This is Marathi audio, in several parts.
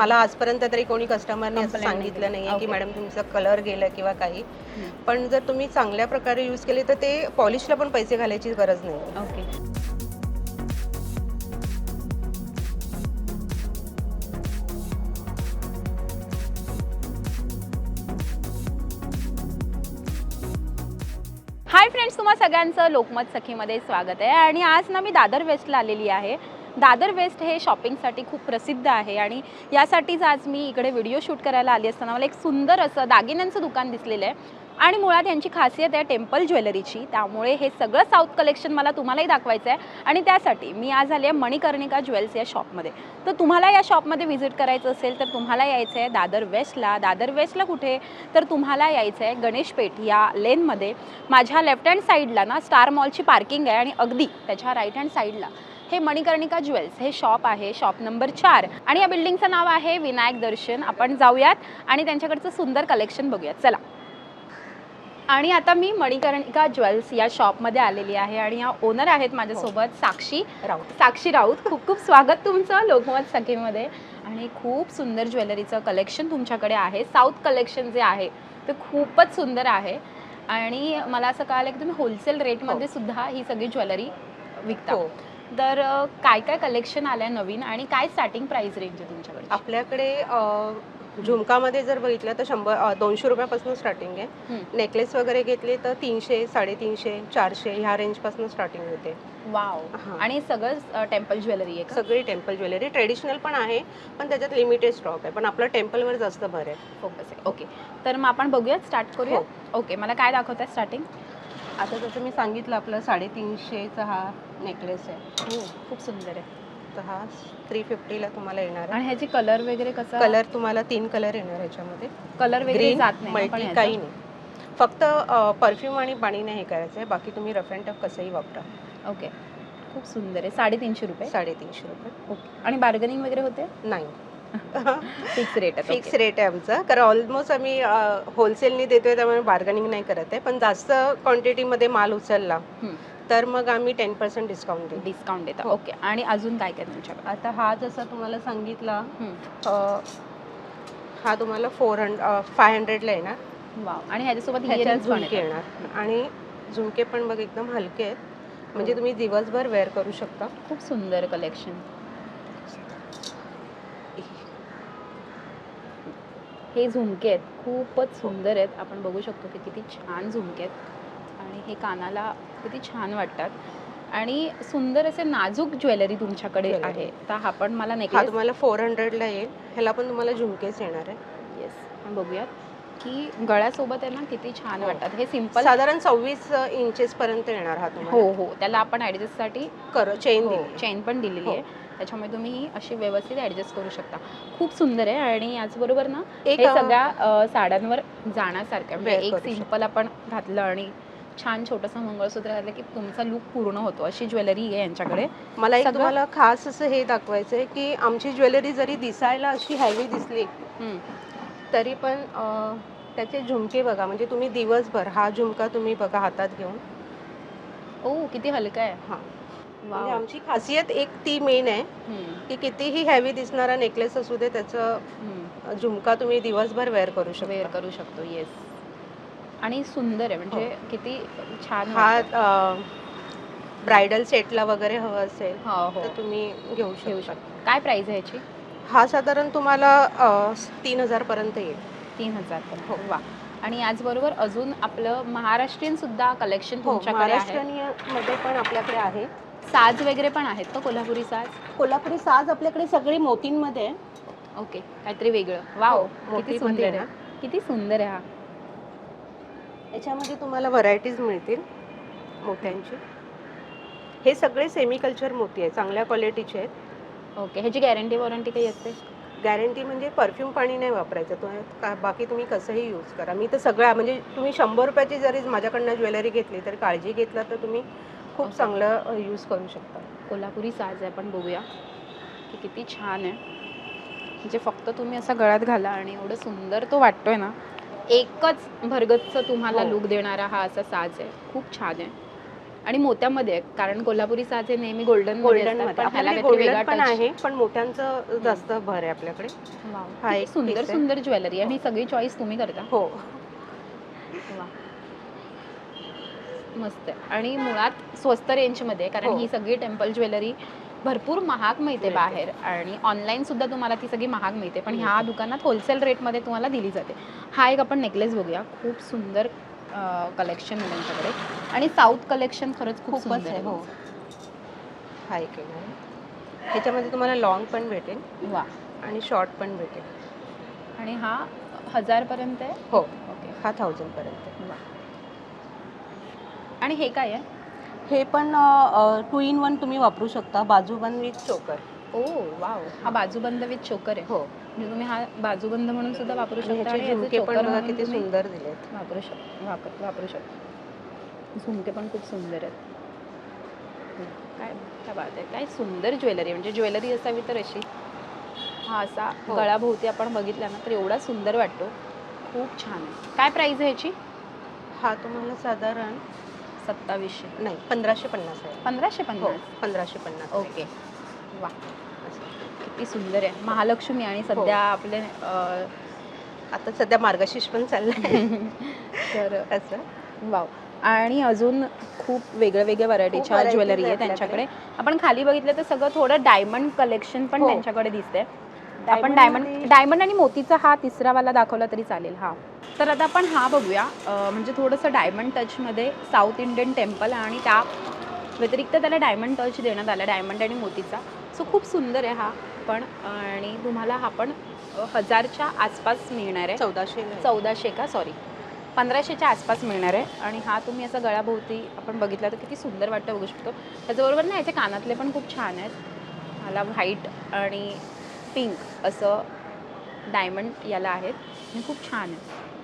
मला आजपर्यंत तरी कोणी कस्टमरने असं नाही सांगितलं दिली. नाहीये की. मॅडम तुमचं कलर गेलं किंवा काही. पण जर तुम्ही चांगल्या प्रकारे यूज केले तर ते पॉलिशला पण पैसे घालायची गरज नाही ओके हाय फ्रेंड्स तुम्हा सगळ्यांचं लोकमत सखीमध्ये स्वागत आहे आणि आज ना मी दादर वेस्टला आलेली आहे दादर वेस्ट हे शॉपिंगसाठी खूप प्रसिद्ध आहे आणि यासाठीच आज मी इकडे व्हिडिओ शूट करायला आली असताना मला एक सुंदर असं दागिन्यांचं दुकान दिसलेलं आहे. आणि मुळात यांची खासियत आहे टेम्पल ज्वेलरीची. त्यामुळे हे सगळं साऊथ कलेक्शन मला तुम्हालाही दाखवायचं आहे आणि त्यासाठी मी आज आली आहे मणिकर्णिका ज्वेल्स या शॉपमध्ये. तर तुम्हाला या शॉपमध्ये व्हिजिट करायचं असेल तर तुम्हाला यायचं आहे दादर वेस्टला. दादर वेस्टला कुठे? तर तुम्हाला यायचं आहे गणेश पेठ या लेनमध्ये. माझ्या लेफ्ट हँड साईडला ना स्टार मॉलची पार्किंग आहे आणि अगदी त्याच्या राईट हँड साईडला हे मणिकर्णिका ज्वेल्स हे शॉप आहे शॉप नंबर चार. आणि या बिल्डिंगचं नाव आहे विनायक दर्शन. आपण जाऊयात आणि त्यांच्याकडचं सुंदर कलेक्शन बघूयात. चला. आणि आता मी मणिकर्णिका ज्वेल्स या शॉपमध्ये आलेली आहे आणि या ओनर आहेत माझ्यासोबत साक्षी राऊत. साक्षी राऊत. खूप खूप स्वागत तुमचं लोकमत सखीमध्ये. आणि खूप सुंदर ज्वेलरीचं कलेक्शन तुमच्याकडे आहे. साऊथ कलेक्शन जे आहे ते खूपच सुंदर आहे. आणि मला असं कळालं की तुम्ही होलसेल रेटमध्ये सुद्धा ही सगळी ज्वेलरी विकता. हो. तर काय काय कलेक्शन आलंय नवीन आणि काय स्टार्टिंग प्राइस रेंज आहे तुमच्याकडे आपल्याकडे झुमकामध्ये जर बघितलं तर शंभर दोनशे रुपयापासून स्टार्टिंग आहे. नेकलेस वगैरे घेतले तर तीनशे साडेतीनशे चारशे ह्या रेंजपासून स्टार्टिंग होते. वाव. आणि सगळं टेम्पल ज्वेलरी आहे का? सगळी टेम्पल ज्वेलरी ट्रेडिशनल पण आहे पण त्याच्यात लिमिटेड स्टॉक आहे. पण आपलं टेम्पलवर जास्त भर आहे. फोकस आहे. ओके तर मग आपण बघूयात स्टार्ट करूया ओके मला काय दाखवत आहे स्टार्टिंग आता जसं मी सांगितलं आपलं साडेतीनशेचा हा नेकलेस आहे. हो खूप सुंदर आहे. तर हा थ्री फिफ्टीला तुम्हाला येणार आहे. आणि ह्याची कलर वगैरे कसं? कलर तुम्हाला तीन कलर येणार ह्याच्यामध्ये. कलर वगैरे जात नाही ना पण मल्टी ह्याचं? काही नाही. फक्त परफ्यूम आणि पाणीने हे करायचं आहे. बाकी तुम्ही रफ अँड टफ कसंही वापरा. ओके खूप सुंदर आहे. साडेतीनशे रुपये? साडेतीनशे रुपये. ओके आणि बार्गनिंग वगैरे होते? नाही. फिक्स रेट आहे फिक्स रेट आहे आमचा. कारण ऑलमोस्ट आम्ही होलसेलनी देतोय त्यामुळे बार्गनिंग नाही करत आहे. पण जास्त क्वांटिटीमध्ये माल उचलला. तर मग आम्ही टेन पर्सेंट डिस्काउंट देऊ डिस्काउंट देता. हो. ओके आणि अजून काय काय तुमच्याकडे? आता हा जसा तुम्हाला सांगितला हा तुम्हाला फोर हंड्रेड फाय हंड्रेडला येणार. वाव आणि ह्याच्यासोबत झुमके. येणार. आणि झुमके पण बघ एकदम हलके आहेत. म्हणजे हो. तुम्ही दिवसभर वेअर करू शकता. खूप सुंदर कलेक्शन हे झुमके आहेत. खूपच सुंदर आहेत. आपण बघू शकतो की किती छान झुमके आहेत. आणि हे कानाला किती छान वाटतात. आणि सुंदर असे नाजूक ज्वेलरी तुमच्याकडे. आहे. तर हा पण मला हा नेकलेस तुम्हाला फोर हंड्रेडला येईल. ह्याला पण तुम्हाला झुमकेच येणार आहे. येस आपण बघूयात की गळ्यासोबत आहे ना किती छान हो. वाटतात. हे सिंपल साधारण सव्वीस इंचेस पर्यंत येणार हा हो हो. त्याला आपण ॲडजस्टसाठी कर चेन हो चेन पण दिलेली हो. आहे. त्याच्यामुळे तुम्ही अशी व्यवस्थित ॲडजस्ट करू शकता. खूप सुंदर आहे आणि याचबरोबर ना एक सगळ्या साड्यांवर जाण्यासारखं. म्हणजे एक. सिंपल आपण घातलं आणि छान छोटंसं मंगळसूत्र घातलं की तुमचा लुक पूर्ण होतो. अशी ज्वेलरी आहे यांच्याकडे. मला एक तुम्हाला खास असं हे दाखवायचं आहे की आमची ज्वेलरी जरी दिसायला अशी हॅवी दिसली. तरी पण त्याचे झुमके बघा. म्हणजे तुम्ही दिवसभर हा झुमका तुम्ही बघा हातात घेऊन. ओ किती हलका आहे. हा. म्हणजे. आमची खासियत एक ती मेन आहे की कितीही हॅवी दिसणारा नेकलेस असू दे त्याचं. झुमका तुम्ही दिवसभर वेअर करू वेअर शकता करू शकतो येस आणि सुंदर आहे म्हणजे किती छान हा. ब्रायडल सेटला वगैरे हवं असेल हो हो. तर तुम्ही घेऊ घेऊ शकता. काय प्राइस आहे ह्याची? हा साधारण तुम्हाला तीन हजार पर्यंत येईल. तीन हजार हो. वा. आणि याचबरोबर अजून आपलं महाराष्ट्रीयन सुद्धा कलेक्शन हो तुमच्याकडे आहे. महाराष्ट्रीयनमध्ये पण आपल्याकडे आहे. साज वगैरे पण आहेत का कोल्हापुरी साज? कोल्हापुरी साज आपल्याकडे सगळे मोतींमध्ये आहे. ओके काहीतरी वेगळं. वाव हो, किती मोतीमध्ये सुंदर आहे. किती सुंदर आहे हा. याच्यामध्ये तुम्हाला व्हरायटीज मिळतील मोत्यांची. हे सगळे सेमी कल्चर मोती आहे चांगल्या क्वालिटीचे आहेत. ओके ह्याची गॅरंटी वॉरंटी काही असते? गॅरंटी म्हणजे परफ्यूम पाणी नाही वापरायचं तो का बाकी तुम्ही कसंही यूज करा. मी तर सगळ्या म्हणजे तुम्ही शंभर रुपयाची जरी माझ्याकडनं ज्वेलरी घेतली तर काळजी घेतला तर तुम्ही खूप. चांगलं यूज करू शकता. कोल्हापुरी साज आहे आपण बघूया की किती छान आहे. म्हणजे फक्त तुम्ही असा गळ्यात घाला आणि एवढं सुंदर तो वाटतोय ना एकच भरगतचं तुम्हाला हो. लुक देणारा हा असा साज आहे. खूप छान आहे. आणि मोत्यामध्ये आहे, कारण कोल्हापुरी साज हे नेहमी गोल्डन गोल्डन पण आहे पण मोठ्यांचं जास्त भर आहे आपल्याकडे. हा एक सुंदर. सुंदर ज्वेलरी आणि ही सगळी चॉईस तुम्ही करता. हो. मस्त आहे. आणि मुळात स्वस्त रेंजमध्ये आहे, कारण हो. ही सगळी टेम्पल ज्वेलरी भरपूर महाग मिळते. बाहेर. आणि ऑनलाईन सुद्धा तुम्हाला ती सगळी महाग मिळते. पण ह्या. दुकानात होलसेल रेटमध्ये तुम्हाला दिली जाते. हा एक आपण नेकलेस बघूया. खूप सुंदर कलेक्शन आहे त्यांच्याकडे. आणि साऊथ कलेक्शन खरंच खूप खूपच सुंदर आहे आहे. हो. हा एक आहे. ह्याच्यामध्ये तुम्हाला लॉंग पण भेटेल. वा. आणि शॉर्ट पण भेटेल. आणि हा हजारपर्यंत आहे? हो. ओके हा थाउजंड पर्यंत. वा. आणि हे काय आहे? हे पण टू इन वन तुम्ही वापरू शकता. बाजूबंद विथ चोकर ओ वाव. हा बाजूबंद विथ चोकर आहे. हो. म्हणजे तुम्ही हा बाजूबंद म्हणून सुद्धा वापरू शकता ह्याचे आणि याचे झुमके पण बघा किती सुंदर दिलेत. वापरू शक वापर वापरू शकता. झुमके पण खूप सुंदर आहेत. काय काय बात आहे. काय सुंदर ज्वेलरी. म्हणजे ज्वेलरी असावी तर अशी. हा असा हो. गळाभोवती आपण बघितला ना तर एवढा सुंदर वाटतो. खूप छान आहे. काय प्राईस आहे याची हा तुम्हाला साधारण सत्तावीसशे. नाही पंधराशे पन्नास आहे. पंधराशे हो पन्नास पंधराशे पन्नास ओके. वा. किती सुंदर आहे. महालक्ष्मी आणि हो. सध्या आपले अं, आता सध्या मार्गशीर्ष पण चाललंय. तर असं. वाव. आणि अजून खूप वेगळ्या वेगळ्या व्हरायटीच्या ज्वेलरी आहे आहे त्यांच्याकडे. आपण खाली बघितलं तर सगळं थोडं डायमंड कलेक्शन पण हो. त्यांच्याकडे दिसतंय. आपण डायमंड डायमंड आणि मोतीचा हा तिसरा वाला दाखवला तरी चालेल हा. तर आता आपण हा बघूया. म्हणजे थोडंसं डायमंड टचमध्ये साऊथ इंडियन टेम्पल आणि त्या व्यतिरिक्त त्याला डायमंड टच देण्यात आला डायमंड आणि मोतीचा. सो खूप सुंदर आहे हा पण आणि तुम्हाला हा पण हजारच्या आसपास मिळणार आहे. चौदाशे चौदाशे का? सॉरी पंधराशेच्या आसपास मिळणार आहे. आणि हा तुम्ही असा गळाभोवती आपण बघितला तर किती सुंदर वाटतं बघू शकतो. त्याच्याबरोबर ना याचे कानातले पण खूप छान आहेत. मला व्हाईट आणि पिंक असं डायमंड याला आहेत. आणि खूप छान आहेत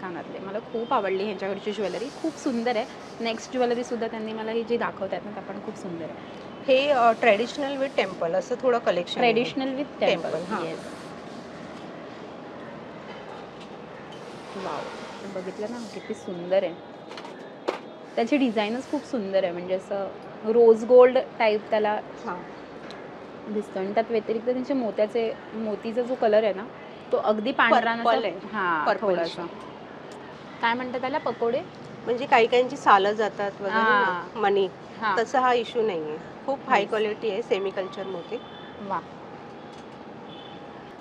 कानातले. मला खूप आवडली ह्यांच्याकडची ज्वेलरी. खूप सुंदर आहे. नेक्स्ट ज्वेलरीसुद्धा त्यांनी मला ही जी दाखवतात ना त्या पण खूप सुंदर आहे. हे ट्रेडिशनल विथ टेम्पल असं थोडं कलेक्शन ट्रेडिशनल विथ टेम्पल हां. वाव बघितलं ना किती सुंदर आहे. त्याची डिझाईनच खूप सुंदर आहे. म्हणजे असं रोज गोल्ड टाईप त्याला हां. दिसतं आणि त्यात व्यतिरिक्त त्यांचे मोत्याचे मोतीचा जो कलर आहे ना तो अगदी पांढरा Purple आहे. हा. थोडासा. काय म्हणतात त्याला? पकोडे? म्हणजे काही काहींची सालं जातात वगैरे ना, हां. हा. तसा हा इश्यू नाहीये. खूप हाय Yes. क्वालिटी आहे सेमी कल्चर मोती. वा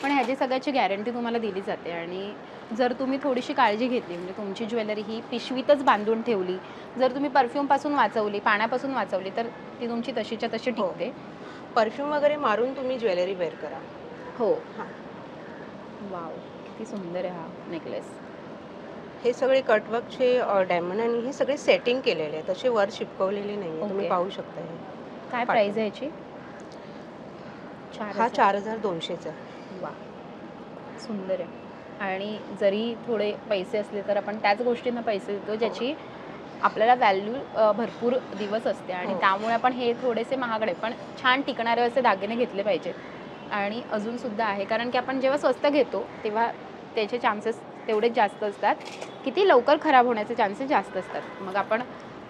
पण ह्याची सगळ्याची गॅरंटी तुम्हाला दिली जाते. आणि जर तुम्ही थोडीशी काळजी घेतली म्हणजे तुमची ज्वेलरी ही पिशवीतच बांधून ठेवली जर तुम्ही परफ्यूमपासून वाचवली पाण्यापासून वाचवली तर ती तुमची तशीच्या तशी हो. टिकते. परफ्यूम वगैरे मारून तुम्ही ज्वेलरी वेअर करा. हो. हां. वाव किती सुंदर आहे हा नेकलेस हे सगळे कटवर्कचे डायमंड आणि हे सगळे सेटिंग केलेले आहेत. तसे वर चिपकवलेले नाही तुम्ही Okay. पाहू शकता हे. काय पाठवू. प्राइस आहे याची? हा. चार हजार दोनशेचा. वा सुंदर आहे. आणि जरी थोडे पैसे असले तर आपण त्याच गोष्टींना पैसे देतो ज्याची आपल्याला व्हॅल्यू भरपूर दिवस असते आणि हो. त्यामुळे आपण हे थोडेसे महागडे पण छान टिकणारे असे दागिने घेतले पाहिजेत आणि अजून सुद्धा आहे कारण की आपण जेव्हा स्वस्त घेतो तेव्हा त्याचे चान्सेस तेवढेच जास्त असतात किती लवकर खराब होण्याचे चान्सेस जास्त असतात मग आपण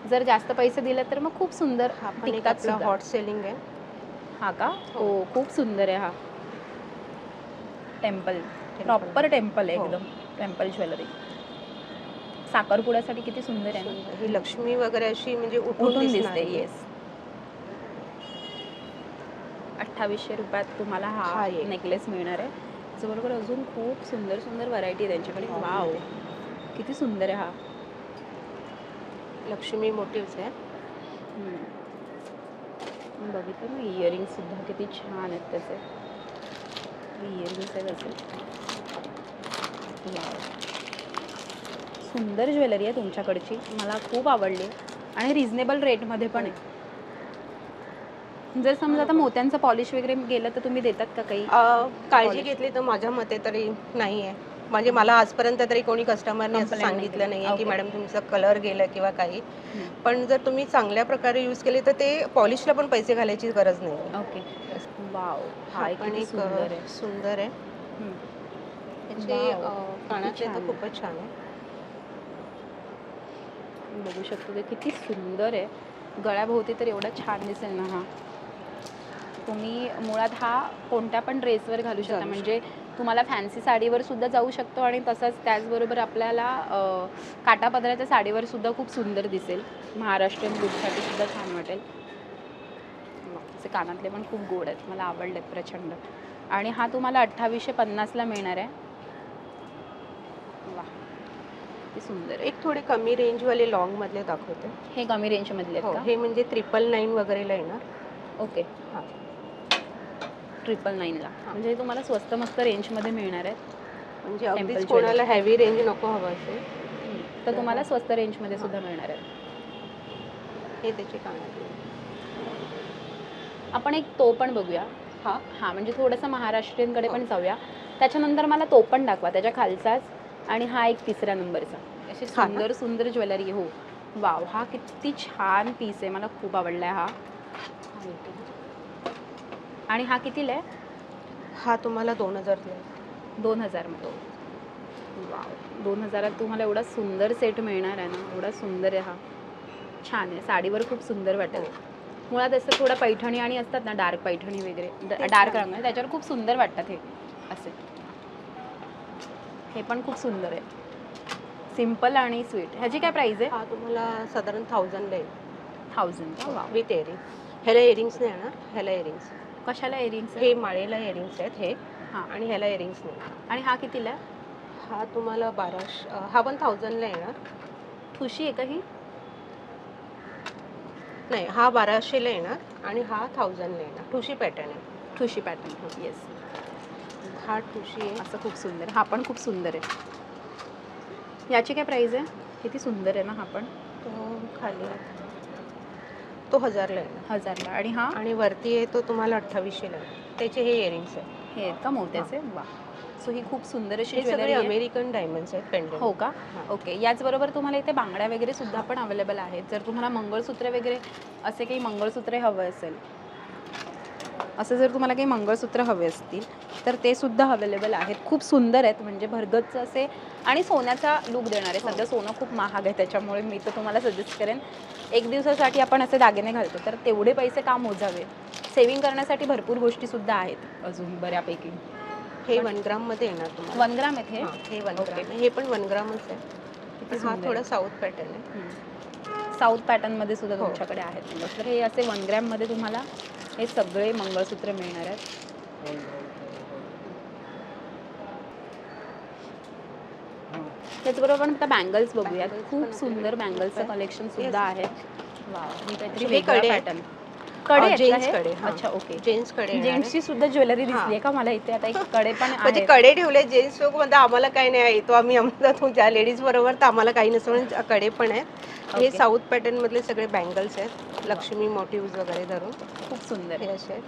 जर जास्त पैसे दिले तर मग खूप सुंदर हा टिकतात. हॉट सेलिंग आहे हा का हो. हो खूप सुंदर आहे हा टेम्पल. प्रॉपर टेम्पल आहे हो. एकदम टेम्पल ज्वेलरी साखरपुड्यासाठी किती सुंदर आहे ना? ही लक्ष्मी वगैरे अशी म्हणजे उठून दिसते. येस अठ्ठावीसशे रुपयात तुम्हाला हा हा एक. नेकलेस मिळणार आहे त्याच्याबरोबर अजून खूप सुंदर सुंदर व्हरायटी आहे त्यांच्याकडे हो. वाव किती सुंदर आहे हा लक्ष्मी मोटिव्स आहे हम्म. बघितलं ना इयरिंग्स सुद्धा किती छान आहेत त्याचे इयरिंग्स आहेत वाव. सुंदर ज्वेलरी आहे तुमच्याकडची. मला खूप आवडली. आणि रिझनेबल रेटमध्ये पण आहे. जर समजा आता मोत्यांचं पॉलिश वगैरे गेलं तर तुम्ही देतात का काही? काळजी. घेतली तर माझ्या मते तरी नाही आहे. म्हणजे मला आजपर्यंत तरी कोणी कस्टमरने असं नाही सांगितलं. नाही की Okay. मॅडम तुमचा कलर गेला किंवा काही. पण जर तुम्ही चांगल्या प्रकारे यूज केले तर ते पॉलिशला पण पैसे घालायची गरज नाही ओके वाव हा पण एक सुंदर आहे. आहे. त्याचे कानातले तर आहे. खूपच छान आहे. बघू शकतो ते किती सुंदर आहे. गळ्याभोवती तर एवढा छान दिसेल ना हा. तुम्ही मुळात हा कोणत्या पण ड्रेसवर घालू शकता. म्हणजे तुम्हाला फॅन्सी साडीवर सुद्धा जाऊ शकतो आणि तसंच त्याचबरोबर आपल्याला काटापदराच्या साडीवर सुद्धा खूप सुंदर दिसेल. महाराष्ट्रीयन लुकसाठी सुद्धा छान वाटेल. त्याचे कानातले पण खूप गोड आहेत. मला आवडलेत प्रचंड. आणि हा तुम्हाला अठ्ठावीसशे पन्नासला मिळणार आहे वा किती सुंदर. आहे एक थोडे कमी रेंजवाले लॉंग मधले दाखवते. हे कमी रेंजमधले हो आहेत का? हे म्हणजे ट्रिपल नाईन वगैरेला येणार. ओके. हां. ट्रिपल नाईनला म्हणजे हे तुम्हाला स्वस्त मस्त रेंजमध्ये मिळणार आहेत. म्हणजे अगदीच. कोणाला हेवी रेंज नको हवं असेल. तर तुम्हाला स्वस्त रेंजमध्ये सुद्धा मिळणार आहेत. हे त्याचे कानातले आपण एक तो पण बघूया. हा. हां म्हणजे थोडंसं महाराष्ट्रीयनकडे पण जाऊया. त्याच्यानंतर मला तो पण दाखवा. त्याच्या खालचाच. आणि हा एक तिसऱ्या नंबरचा. अशी हा ना? सुंदर सुंदर ज्वेलरी हो. वाव हा किती छान पीस आहे. मला खूप आवडला हा. आणि हा कितीला आहे? हा तुम्हाला दोन हजार दोन हजारमध्ये. वाव. दोन हजारात तुम्हाला एवढा सुंदर सेट मिळणार आहे ना. एवढा सुंदर आहे हा. छान आहे. साडीवर खूप सुंदर वाटेल. मुळात असं थोडं पैठणी आणि असतात ना डार्क पैठणी वगैरे. डार्क. रंग आहे. त्याच्यावर खूप सुंदर वाटतात हे. असे. हे पण खूप सुंदर आहे. सिंपल आणि स्वीट ह्याची काय प्राइस आहे? हा तुम्हाला साधारण थाउजंडला येईल थाउजंड विथ इयरिंग ह्याला इयरिंग्स नाही येणार. ह्याला इयरिंग्स कशाला इयरिंग्स हे माळेला इयरिंग्स आहेत हे. हां. आणि ह्याला इयरिंग्स नाही. आणि हा कितीला? आहे हा तुम्हाला बाराशे अं, हा पण थाउजंडला येणार. ठुशी आहे का ही? नाही हा बाराशेला येणार आणि हा थाउजंडला येणार. ठुशी पॅटर्न आहे. ठुशी पॅटर्न येस हा ठुशी आहे. असं खूप सुंदर हा पण खूप सुंदर आहे. याची काय प्राइस आहे? किती सुंदर आहे ना हा पण? तो खाली आहे. तो हजारला येणार हजारला. आणि हा? आणि वरती आहे तो तुम्हाला अठ्ठावीसशेला येणार त्याचे हे इयरिंग्स आहे हे आहेत का मोत्याचे? वा. सो ही खूप सुंदर अशी हे सगळे ज्वेलरी आहे. अमेरिकन डायमंड्स आहेत पेंडंट हो का? हां. ओके याचबरोबर तुम्हाला इथे बांगड्या वगैरे सुद्धा पण अवेलेबल आहेत. जर तुम्हाला मंगळसूत्र वगैरे असे काही मंगळसूत्रे हवे असेल असं जर तुम्हाला काही मंगळसूत्र हवे असतील तर ते सुद्धा अवेलेबल आहेत. खूप सुंदर आहेत म्हणजे भरगतच असे आणि सोन्याचा लुक देणारे सध्या सोनं खूप महाग आहे त्याच्यामुळे मी तर तुम्हाला सजेस्ट करेन एक दिवसासाठी आपण असे दागिने घालतो तर तेवढे पैसे का मोजावे? सेविंग करण्यासाठी भरपूर गोष्टी सुद्धा आहेत. अजून बऱ्यापैकी. हे वन ग्राममध्ये येणार तुम्हाला. वन ग्राम आहेत हे? वन. ग्राम. हे पण वन ग्रामच आहे. हा थोडा. साऊथ पॅटर्न आहे. साऊथ पॅटर्नमध्ये सुद्धा हो. तुमच्याकडे आहेत मंगळसूत्र हे असे वन ग्रॅममध्ये तुम्हाला हे सगळे मंगळसूत्र मिळणार आहेत त्याचबरोबर आपण आता बँगल्स बघूयात Bangles खूप सुंदर बँगल्सचं. कलेक्शन. सुद्धा आहे ही काहीतरी वेगळा. पॅटर्न कडे जेंट्स? कडे. अच्छा ओके जेंट्सकडे. जेंट्सची सुद्धा ज्वेलरी दिसली. का? मला इथे आता एक कडे पण म्हणजे कडे ठेवले जेंट्स लोक म्हणतात आम्हाला काही नाही येतो आम्ही आम्हाला तुझ्या लेडीज बरोबर तर आम्हाला काही नसतं म्हणून कडे पण आहेत हे. साऊथ पॅटर्न मधले सगळे बँगल्स आहेत. लक्ष्मी मोटिव्ह वगैरे धरून. खूप सुंदर हे असे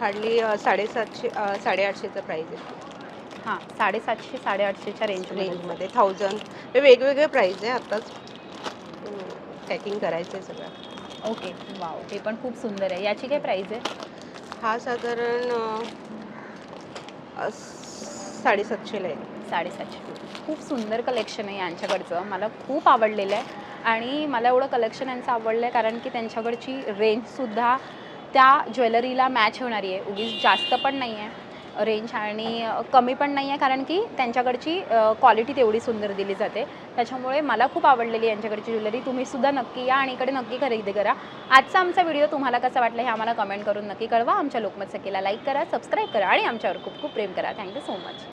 हार्डली साडेसातशे साडेआठशेचं प्राईस आहे. हां साडेसातशे साडेआठशेच्या रेंजमध्ये रेंजमध्ये थाउजंड वेगवेगळे प्राईस आहे आताच. पॅकिंग करायचं आहे सगळं. ओके वाव हे पण खूप सुंदर आहे. याची काय प्राइस आहे? हा साधारण अं, अं, साडेसातशेला आहे. साडेसातशे खूप सुंदर कलेक्शन आहे यांच्याकडचं. मला खूप आवडलेलं आहे. आणि मला एवढं कलेक्शन यांचं आवडलं आहे कारण की त्यांच्याकडची रेंजसुद्धा त्या ज्वेलरीला मॅच होणारी आहे. उगीच जास्त पण नाही आहे रेंज आणि कमी पण नाही आहे कारण की त्यांच्याकडची क्वालिटी तेवढी सुंदर दिली जाते. त्याच्यामुळे मला खूप आवडलेली यांच्याकडची ज्वेलरी. तुम्ही सुद्धा नक्की या आणि इकडे नक्की खरेदी करा. आजचा आमचा व्हिडिओ तुम्हाला कसा वाटला हे आम्हाला कमेंट करून नक्की कळवा. आमच्या लोकमत सखीला लाईक करा सबस्क्राईब करा आणि आमच्यावर खूप खूप प्रेम करा. Thank you so much